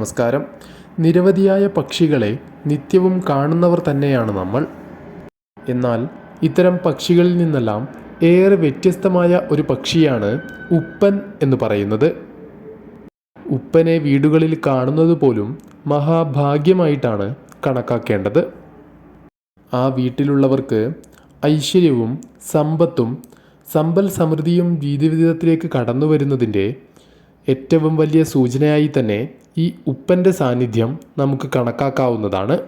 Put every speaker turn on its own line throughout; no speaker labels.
നമസ്കാരം. നിരവധിയായ പക്ഷികളെ നിത്യവും കാണുന്നവർ തന്നെയാണ് നമ്മൾ. എന്നാൽ ഇത്തരം പക്ഷികളിൽ നിന്നെല്ലാം ഏറെ വ്യത്യസ്തമായ ഒരു പക്ഷിയാണ് ഉപ്പൻ എന്ന് പറയുന്നത്. ഉപ്പനെ വീടുകളിൽ കാണുന്നത് പോലും മഹാഭാഗ്യമായിട്ടാണ് കണക്കാക്കേണ്ടത്. ആ വീട്ടിലുള്ളവർക്ക് ഐശ്വര്യവും സമ്പത്തും സമ്പൽ സമൃദ്ധിയും ജീവിതത്തിലേക്ക് കടന്നു വരുന്നതിന്റെ ഏറ്റവും വലിയ സൂചനയായി തന്നെ ഈ ഉപ്പന്റെ സാന്നിധ്യം നമുക്ക് കണക്കാക്കാവുന്നതാണ്.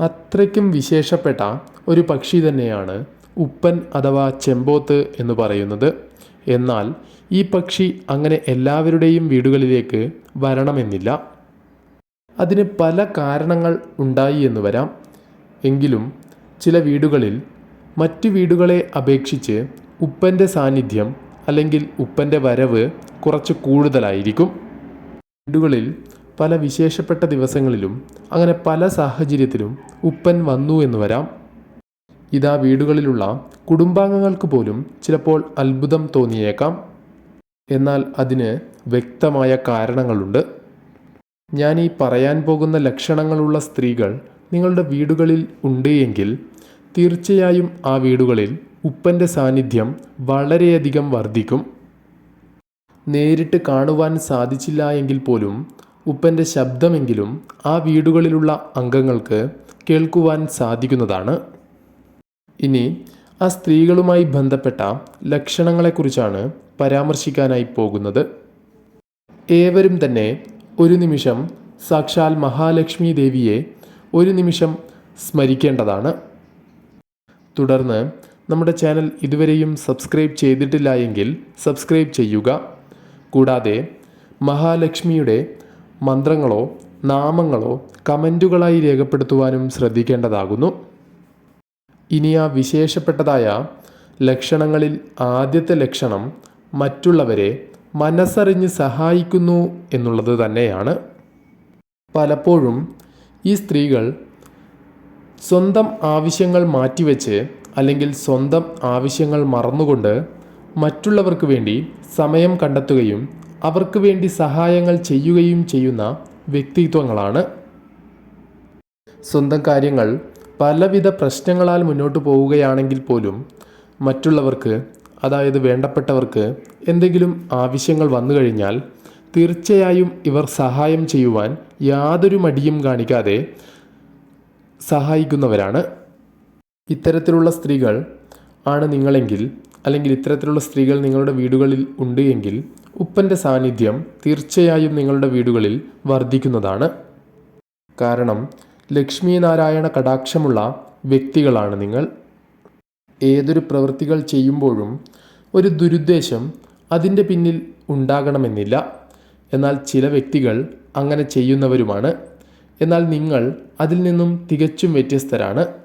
അത്രയ്ക്കും വിശേഷപ്പെട്ട ഒരു പക്ഷി തന്നെയാണ് ഉപ്പൻ അഥവാ ചെമ്പോത്ത് എന്ന് പറയുന്നത്. എന്നാൽ ഈ പക്ഷി അങ്ങനെ എല്ലാവരുടെയും വീടുകളിലേക്ക് വരണമെന്നില്ല. അതിന് പല കാരണങ്ങൾ ഉണ്ടായി എന്ന് വരാം. എങ്കിലും ചില വീടുകളിൽ മറ്റു വീടുകളെ അപേക്ഷിച്ച് ഉപ്പന്റെ സാന്നിധ്യം അല്ലെങ്കിൽ ഉപ്പന്റെ വരവ് കുറച്ച് കൂടുതലായിരിക്കും. വീടുകളിൽ പല വിശേഷപ്പെട്ട ദിവസങ്ങളിലും അങ്ങനെ പല സാഹചര്യത്തിലും ഉപ്പൻ വന്നു എന്ന് വരാം. ഇതാ വീടുകളിലുള്ള കുടുംബാംഗങ്ങൾക്ക് പോലും ചിലപ്പോൾ അത്ഭുതം തോന്നിയേക്കാം. എന്നാൽ അതിന് വ്യക്തമായ കാരണങ്ങളുണ്ട്. ഞാൻ ഈ പറയാൻ പോകുന്ന ലക്ഷണങ്ങളുള്ള സ്ത്രീകൾ നിങ്ങളുടെ വീടുകളിൽ ഉണ്ട് എങ്കിൽ തീർച്ചയായും ആ വീടുകളിൽ ഉപ്പന്റെ സാന്നിധ്യം വളരെയധികം വർദ്ധിക്കും. നേരിട്ട് കാണുവാൻ സാധിച്ചില്ല എങ്കിൽ പോലും ഉപ്പന്റെ ശബ്ദമെങ്കിലും ആ വീടുകളിലുള്ള അംഗങ്ങൾക്ക് കേൾക്കുവാൻ സാധിക്കുന്നതാണ്. ഇനി ആ സ്ത്രീകളുമായി ബന്ധപ്പെട്ട ലക്ഷണങ്ങളെക്കുറിച്ചാണ് പരാമർശിക്കാനായി പോകുന്നത്. ഏവരും തന്നെ ഒരു നിമിഷം സാക്ഷാൽ മഹാലക്ഷ്മി ദേവിയെ ഒരു നിമിഷം സ്മരിക്കേണ്ടതാണ്. തുടർന്ന് നമ്മുടെ ചാനൽ ഇതുവരെയും സബ്സ്ക്രൈബ് ചെയ്തിട്ടില്ല എങ്കിൽ സബ്സ്ക്രൈബ് ചെയ്യുക. കൂടാതെ മഹാലക്ഷ്മിയുടെ മന്ത്രങ്ങളോ നാമങ്ങളോ കമന്റുകളായി രേഖപ്പെടുത്തുവാനും ശ്രദ്ധിക്കേണ്ടതാകുന്നു. ഇനി ആ വിശേഷപ്പെട്ടതായ ലക്ഷണങ്ങളിൽ ആദ്യത്തെ ലക്ഷണം മറ്റുള്ളവരെ മനസ്സറിഞ്ഞ് സഹായിക്കുന്നു എന്നുള്ളത് തന്നെയാണ്. പലപ്പോഴും ഈ സ്ത്രീകൾ സ്വന്തം ആവശ്യങ്ങൾ മാറ്റിവെച്ച് അല്ലെങ്കിൽ സ്വന്തം ആവശ്യങ്ങൾ മറന്നുകൊണ്ട് മറ്റുള്ളവർക്ക് വേണ്ടി സമയം കണ്ടെത്തുകയും അവർക്ക് വേണ്ടി സഹായങ്ങൾ ചെയ്യുകയും ചെയ്യുന്ന വ്യക്തിത്വങ്ങളാണ്. സ്വന്തം കാര്യങ്ങൾ പലവിധ പ്രശ്നങ്ങളാൽ മുന്നോട്ട് പോവുകയാണെങ്കിൽ പോലും മറ്റുള്ളവർക്ക് അതായത് വേണ്ടപ്പെട്ടവർക്ക് എന്തെങ്കിലും ആവശ്യങ്ങൾ വന്നു കഴിഞ്ഞാൽ തീർച്ചയായും ഇവർ സഹായം ചെയ്യുവാൻ യാതൊരു മടിയും കാണിക്കാതെ സഹായിക്കുന്നവരാണ്. ഇത്തരത്തിലുള്ള സ്ത്രീകൾ ആണ് നിങ്ങളെങ്കിൽ അല്ലെങ്കിൽ ഇത്തരത്തിലുള്ള സ്ത്രീകൾ നിങ്ങളുടെ വീടുകളിൽ ഉണ്ട് എങ്കിൽ ഉപ്പന്റെ സാന്നിധ്യം തീർച്ചയായും നിങ്ങളുടെ വീടുകളിൽ വർദ്ധിക്കുന്നതാണ്. കാരണം ലക്ഷ്മി നാരായണ കടാക്ഷമുള്ള വ്യക്തികളാണ് നിങ്ങൾ. ഏതൊരു പ്രവൃത്തികൾ ചെയ്യുമ്പോഴും ഒരു ദുരുദ്ദേശം അതിന്റെ പിന്നിൽ ഉണ്ടാകണമെന്നില്ല. എന്നാൽ ചില വ്യക്തികൾ അങ്ങനെ ചെയ്യുന്നവരുമാണ്. എന്നാൽ നിങ്ങൾ അതിൽ നിന്നും തികച്ചും വ്യത്യസ്തരാണ്.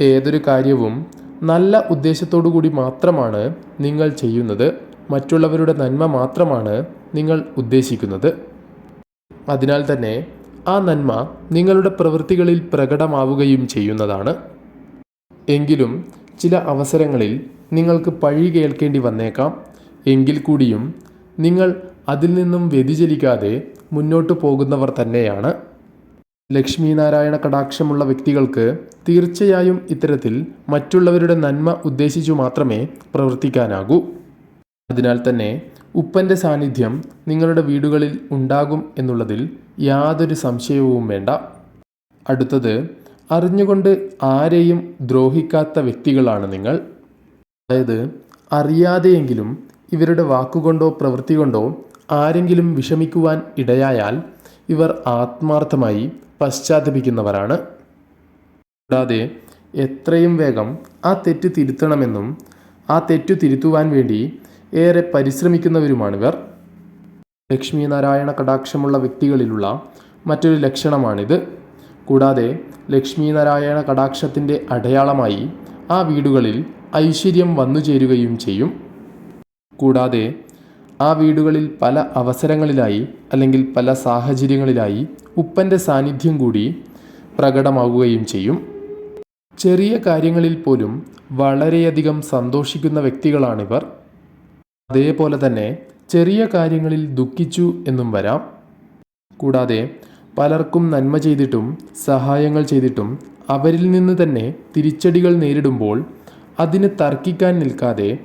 ഏതൊരു കാര്യവും നല്ല ഉദ്ദേശത്തോടു കൂടി മാത്രമാണ് നിങ്ങൾ ചെയ്യുന്നത്. മറ്റുള്ളവരുടെ നന്മ മാത്രമാണ് നിങ്ങൾ ഉദ്ദേശിക്കുന്നത്. അതിനാൽ തന്നെ ആ നന്മ നിങ്ങളുടെ പ്രവൃത്തികളിൽ പ്രകടമാവുകയും ചെയ്യുന്നതാണ്. എങ്കിലും ചില അവസരങ്ങളിൽ നിങ്ങൾക്ക് പഴി കേൾക്കേണ്ടി വന്നേക്കാം. എങ്കിൽ കൂടിയും നിങ്ങൾ അതിൽ നിന്നും വ്യതിചലിക്കാതെ മുന്നോട്ട് പോകുന്നവർ തന്നെയാണ്. ലക്ഷ്മി നാരായണ കടാക്ഷമുള്ള വ്യക്തികൾക്ക് തീർച്ചയായും ഇത്തരത്തിൽ മറ്റുള്ളവരുടെ നന്മ ഉദ്ദേശിച്ചു മാത്രമേ പ്രവർത്തിക്കാനാകൂ. അതിനാൽ തന്നെ ഉപ്പന്റെ സാന്നിധ്യം നിങ്ങളുടെ വീടുകളിൽ ഉണ്ടാകും എന്നുള്ളതിൽ യാതൊരു സംശയവും വേണ്ട. അടുത്തത് അറിഞ്ഞുകൊണ്ട് ആരെയും ദ്രോഹിക്കാത്ത വ്യക്തികളാണ് നിങ്ങൾ. അതായത് അറിയാതെയെങ്കിലും ഇവരുടെ വാക്കുകൊണ്ടോ പ്രവൃത്തി കൊണ്ടോ ആരെങ്കിലും വിഷമിക്കുവാൻ ഇടയായാൽ ഇവർ ആത്മാർത്ഥമായി പശ്ചാത്തപിക്കുന്നവരാണ്. കൂടാതെ എത്രയും വേഗം ആ തെറ്റ് തിരുത്തണമെന്നും ആ തെറ്റു തിരുത്തുവാൻ വേണ്ടി ഏറെ പരിശ്രമിക്കുന്നവരുമാണിവർ. ലക്ഷ്മി നാരായണ കടാക്ഷമുള്ള വ്യക്തികളിലുള്ള മറ്റൊരു ലക്ഷണമാണിത്. കൂടാതെ ലക്ഷ്മി നാരായണ കടാക്ഷത്തിന്റെ അടയാളമായി ആ വീടുകളിൽ ഐശ്വര്യം വന്നു ചേരുകയും ചെയ്യും. കൂടാതെ ആ വീടുകളിൽ പല അവസരങ്ങളിലായി അല്ലെങ്കിൽ പല സാഹചര്യങ്ങളിലായി ഉപ്പന്റെ സാന്നിധ്യം കൂടി പ്രകടമാവുകയും ചെയ്യും. ചെറിയ കാര്യങ്ങളിൽ പോലും വളരെയധികം സന്തോഷിക്കുന്ന വ്യക്തികളാണിവർ. അതേപോലെ തന്നെ ചെറിയ കാര്യങ്ങളിൽ ദുഃഖിച്ചു എന്നും വരാം. കൂടാതെ പലർക്കും നന്മ ചെയ്തിട്ടും സഹായങ്ങൾ ചെയ്തിട്ടും അവരിൽ നിന്ന് തന്നെ തിരിച്ചടികൾ നേരിടുമ്പോൾ അതിന് തർക്കിക്കാൻ നിൽക്കാതെ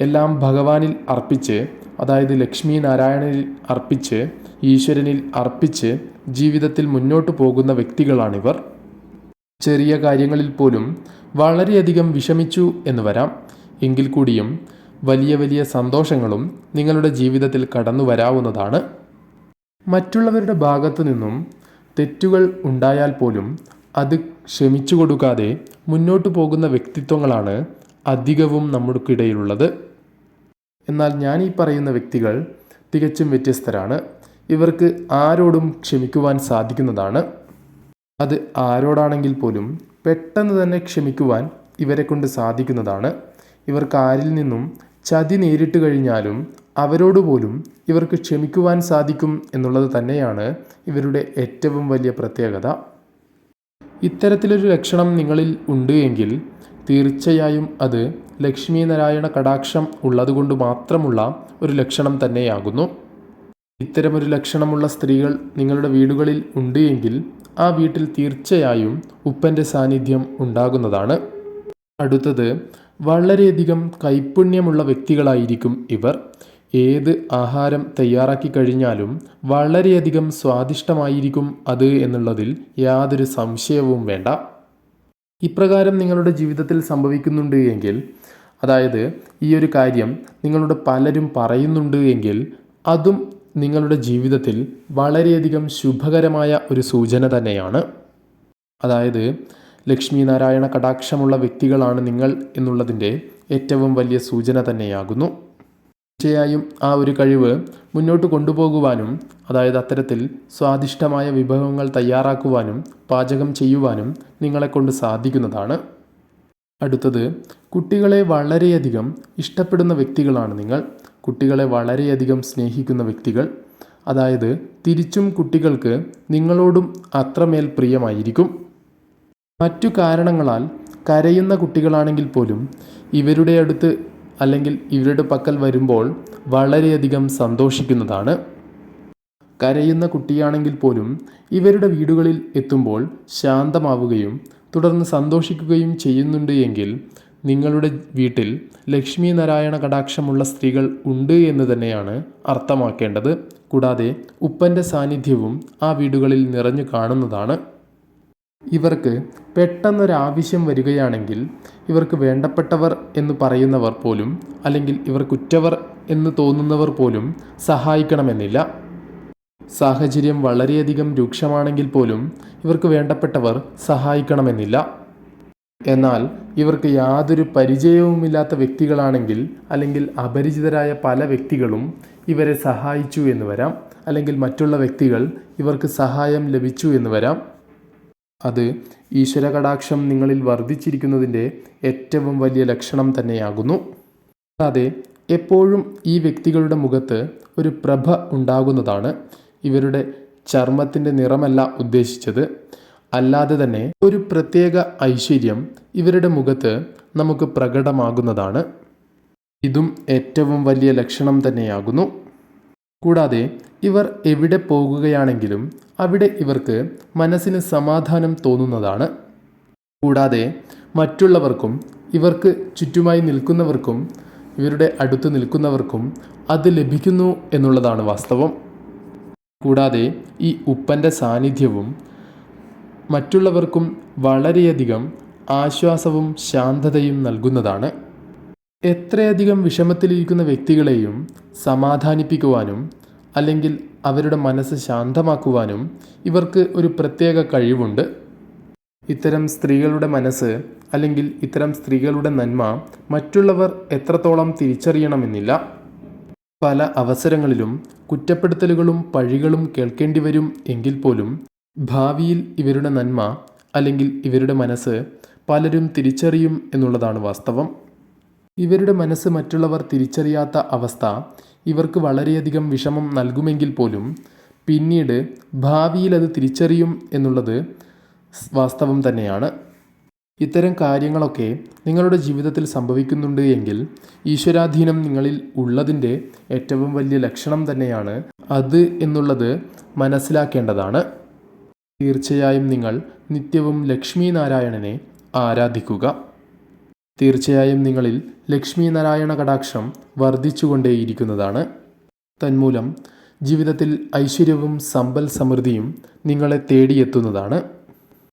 എല്ലാം ഭഗവാനിൽ അർപ്പിച്ച് അതായത് ലക്ഷ്മി നാരായണനിൽ അർപ്പിച്ച് ഈശ്വരനിൽ അർപ്പിച്ച് ജീവിതത്തിൽ മുന്നോട്ട് പോകുന്ന വ്യക്തികളാണിവർ. ചെറിയ കാര്യങ്ങളിൽ പോലും വളരെയധികം വിഷമിച്ചു എന്ന് വരാം. എങ്കിൽ കൂടിയും വലിയ വലിയ സന്തോഷങ്ങളും നിങ്ങളുടെ ജീവിതത്തിൽ കടന്നു വരാവുന്നതാണ്. മറ്റുള്ളവരുടെ ഭാഗത്തു നിന്നും തെറ്റുകൾ ഉണ്ടായാൽ പോലും അത് ക്ഷമിച്ചു കൊടുക്കാതെ മുന്നോട്ട് പോകുന്ന വ്യക്തിത്വങ്ങളാണ് അധികവും നമ്മുടെക്കിടയിലുള്ളത് എന്നാൽ ഞാൻ ഈ പറയുന്ന വ്യക്തികൾ തികച്ചും വ്യത്യസ്തരാണ്. ഇവർക്ക് ആരോടും ക്ഷമിക്കുവാൻ സാധിക്കുന്നതാണ്. അത് ആരോടാണെങ്കിൽ പോലും പെട്ടെന്ന് തന്നെ ക്ഷമിക്കുവാൻ ഇവരെ കൊണ്ട് സാധിക്കുന്നതാണ്. ഇവർക്ക് ആരിൽ നിന്നും ചതി നേരിട്ട് കഴിഞ്ഞാലും അവരോട് പോലും ഇവർക്ക് ക്ഷമിക്കുവാൻ സാധിക്കും എന്നുള്ളത് തന്നെയാണ് ഇവരുടെ ഏറ്റവും വലിയ പ്രത്യേകത. ഇത്തരത്തിലൊരു ലക്ഷണം നിങ്ങളിൽ ഉണ്ട് എങ്കിൽ തീർച്ചയായും അത് ലക്ഷ്മി നാരായണ കടാക്ഷം ഉള്ളതുകൊണ്ട് മാത്രമുള്ള ഒരു ലക്ഷണം തന്നെയാകുന്നു. ഇത്തരമൊരു ലക്ഷണമുള്ള സ്ത്രീകൾ നിങ്ങളുടെ വീടുകളിൽ ഉണ്ട് എങ്കിൽ ആ വീട്ടിൽ തീർച്ചയായും ഉപ്പന്റെ സാന്നിധ്യം ഉണ്ടാകുന്നതാണ്. അടുത്തത് വളരെയധികം കൈപ്പുണ്യമുള്ള വ്യക്തികളായിരിക്കും ഇവർ. ഏത് ആഹാരം തയ്യാറാക്കി കഴിഞ്ഞാലും വളരെയധികം സ്വാദിഷ്ടമായിരിക്കും അത് എന്നുള്ളതിൽ യാതൊരു സംശയവും വേണ്ട. ഇപ്രകാരം നിങ്ങളുടെ ജീവിതത്തിൽ സംഭവിക്കുന്നുണ്ട് എങ്കിൽ അതായത് ഈ ഒരു കാര്യം നിങ്ങളുടെ പലരും പറയുന്നുണ്ട് എങ്കിൽ അതും നിങ്ങളുടെ ജീവിതത്തിൽ വളരെയധികം ശുഭകരമായ ഒരു സൂചന തന്നെയാണ്. അതായത് ലക്ഷ്മി നാരായണ കടാക്ഷമുള്ള വ്യക്തികളാണ് നിങ്ങൾ എന്നുള്ളതിന്റെ ഏറ്റവും വലിയ സൂചന തന്നെയാകുന്നു. തീർച്ചയായും ആ ഒരു കഴിവ് മുന്നോട്ട് കൊണ്ടുപോകുവാനും അതായത് അത്തരത്തിൽ സ്വാദിഷ്ടമായ വിഭവങ്ങൾ തയ്യാറാക്കുവാനും പാചകം ചെയ്യുവാനും നിങ്ങളെക്കൊണ്ട് സാധിക്കുന്നതാണ്. അടുത്തത് കുട്ടികളെ വളരെയധികം ഇഷ്ടപ്പെടുന്ന വ്യക്തികളാണ് നിങ്ങൾ. കുട്ടികളെ വളരെയധികം സ്നേഹിക്കുന്ന വ്യക്തികൾ. അതായത് തിരിച്ചും കുട്ടികൾക്ക് നിങ്ങളോടും അത്രമേൽ പ്രിയമായിരിക്കും. മറ്റു കാരണങ്ങളാൽ കരയുന്ന കുട്ടികളാണെങ്കിൽ പോലും ഇവരുടെ അടുത്ത് അല്ലെങ്കിൽ ഇവരുടെ പക്കൽ വരുമ്പോൾ വളരെയധികം സന്തോഷിക്കുന്നതാണ്. കരയുന്ന കുട്ടിയാണെങ്കിൽ പോലും ഇവരുടെ വീടുകളിൽ എത്തുമ്പോൾ ശാന്തമാവുകയും തുടർന്ന് സന്തോഷിക്കുകയും ചെയ്യുന്നുണ്ട് എങ്കിൽ നിങ്ങളുടെ വീട്ടിൽ ലക്ഷ്മി നാരായണ കടാക്ഷമുള്ള സ്ത്രീകൾ ഉണ്ട് എന്ന് തന്നെയാണ് അർത്ഥമാക്കേണ്ടത്. കൂടാതെ ഉപ്പന്റെ സാന്നിധ്യവും ആ വീടുകളിൽ നിറഞ്ഞു കാണുന്നതാണ്. ഇവർക്ക് പെട്ടെന്നൊരാവശ്യം വരികയാണെങ്കിൽ ഇവർക്ക് വേണ്ടപ്പെട്ടവർ എന്ന് പറയുന്നവർ പോലും അല്ലെങ്കിൽ ഇവർ കുറ്റവർ എന്ന് തോന്നുന്നവർ പോലും സഹായിക്കണമെന്നില്ല. സാഹചര്യം വളരെയധികം രൂക്ഷമാണെങ്കിൽ പോലും ഇവർക്ക് വേണ്ടപ്പെട്ടവർ സഹായിക്കണമെന്നില്ല. എന്നാൽ ഇവർക്ക് യാതൊരു പരിചയവുമില്ലാത്ത വ്യക്തികളാണെങ്കിൽ അല്ലെങ്കിൽ അപരിചിതരായ പല വ്യക്തികളും ഇവരെ സഹായിച്ചു എന്ന് വരാം. അല്ലെങ്കിൽ മറ്റുള്ള വ്യക്തികൾ ഇവർക്ക് സഹായം ലഭിച്ചു എന്ന് വരാം. അത് ഈശ്വര കടാക്ഷം നിങ്ങളിൽ വർദ്ധിച്ചിരിക്കുന്നതിന്റെ ഏറ്റവും വലിയ ലക്ഷണം തന്നെയാകുന്നു. കൂടാതെ എപ്പോഴും ഈ വ്യക്തികളുടെ മുഖത്ത് ഒരു പ്രഭ ഉണ്ടാകുന്നതാണ് ഇവരുടെ ചർമ്മത്തിന്റെ നിറമല്ല ഉദ്ദേശിച്ചത്. അല്ലാതെ തന്നെ ഒരു പ്രത്യേക ഐശ്വര്യം ഇവരുടെ മുഖത്ത് നമുക്ക് പ്രകടമാകുന്നതാണ്. ഇതും ഏറ്റവും വലിയ ലക്ഷണം തന്നെയാകുന്നു. കൂടാതെ ഇവർ എവിടെ പോകുകയാണെങ്കിലും അവിടെ ഇവർക്ക് മനസ്സിന് സമാധാനം തോന്നുന്നതാണ്. കൂടാതെ മറ്റുള്ളവർക്കും ഇവർക്ക് ചുറ്റുമായി നിൽക്കുന്നവർക്കും ഇവരുടെ അടുത്ത് നിൽക്കുന്നവർക്കും അത് ലഭിക്കുന്നു എന്നുള്ളതാണ് വാസ്തവം. കൂടാതെ ഈ ഉപ്പന്റെ സാന്നിധ്യവും മറ്റുള്ളവർക്കും വളരെയധികം ആശ്വാസവും ശാന്തതയും നൽകുന്നതാണ്. എത്രയധികം വിഷമത്തിലിരിക്കുന്ന വ്യക്തികളെയും സമാധാനിപ്പിക്കുവാനും അല്ലെങ്കിൽ അവരുടെ മനസ്സ് ശാന്തമാക്കുവാനും ഇവർക്ക് ഒരു പ്രത്യേക കഴിവുണ്ട്. ഇത്തരം സ്ത്രീകളുടെ മനസ്സ് അല്ലെങ്കിൽ ഇത്തരം സ്ത്രീകളുടെ നന്മ മറ്റുള്ളവർ എത്രത്തോളം തിരിച്ചറിയണമെന്നില്ല. പല അവസരങ്ങളിലും കുറ്റപ്പെടുത്തലുകളും പഴികളും കേൾക്കേണ്ടി വരും എങ്കിൽ പോലും ഭാവിയിൽ ഇവരുടെ നന്മ അല്ലെങ്കിൽ ഇവരുടെ മനസ്സ് പലരും തിരിച്ചറിയും എന്നുള്ളതാണ് വാസ്തവം. ഇവരുടെ മനസ്സ് മറ്റുള്ളവർ തിരിച്ചറിയാത്ത അവസ്ഥ ഇവർക്ക് വളരെയധികം വിഷമം നൽകുമെങ്കിൽ പോലും പിന്നീട് ഭാവിയിൽ അത് തിരിച്ചറിയും എന്നുള്ളത് വാസ്തവം തന്നെയാണ്. ഇത്തരം കാര്യങ്ങളൊക്കെ നിങ്ങളുടെ ജീവിതത്തിൽ സംഭവിക്കുന്നുണ്ട് എങ്കിൽ ഈശ്വരാധീനം നിങ്ങളിൽ ഉള്ളതിന്റെ ഏറ്റവും വലിയ ലക്ഷണം തന്നെയാണ് അത് എന്നുള്ളത് മനസ്സിലാക്കേണ്ടതാണ്. തീർച്ചയായും നിങ്ങൾ നിത്യവും ലക്ഷ്മി നാരായണനെ ആരാധിക്കുക. തീർച്ചയായും നിങ്ങളിൽ ലക്ഷ്മി നാരായണ കടാക്ഷം വർദ്ധിച്ചുകൊണ്ടേയിരിക്കുന്നതാണ്. തന്മൂലം ജീവിതത്തിൽ ഐശ്വര്യവും സമ്പൽ സമൃദ്ധിയും നിങ്ങളെ തേടിയെത്തുന്നതാണ്.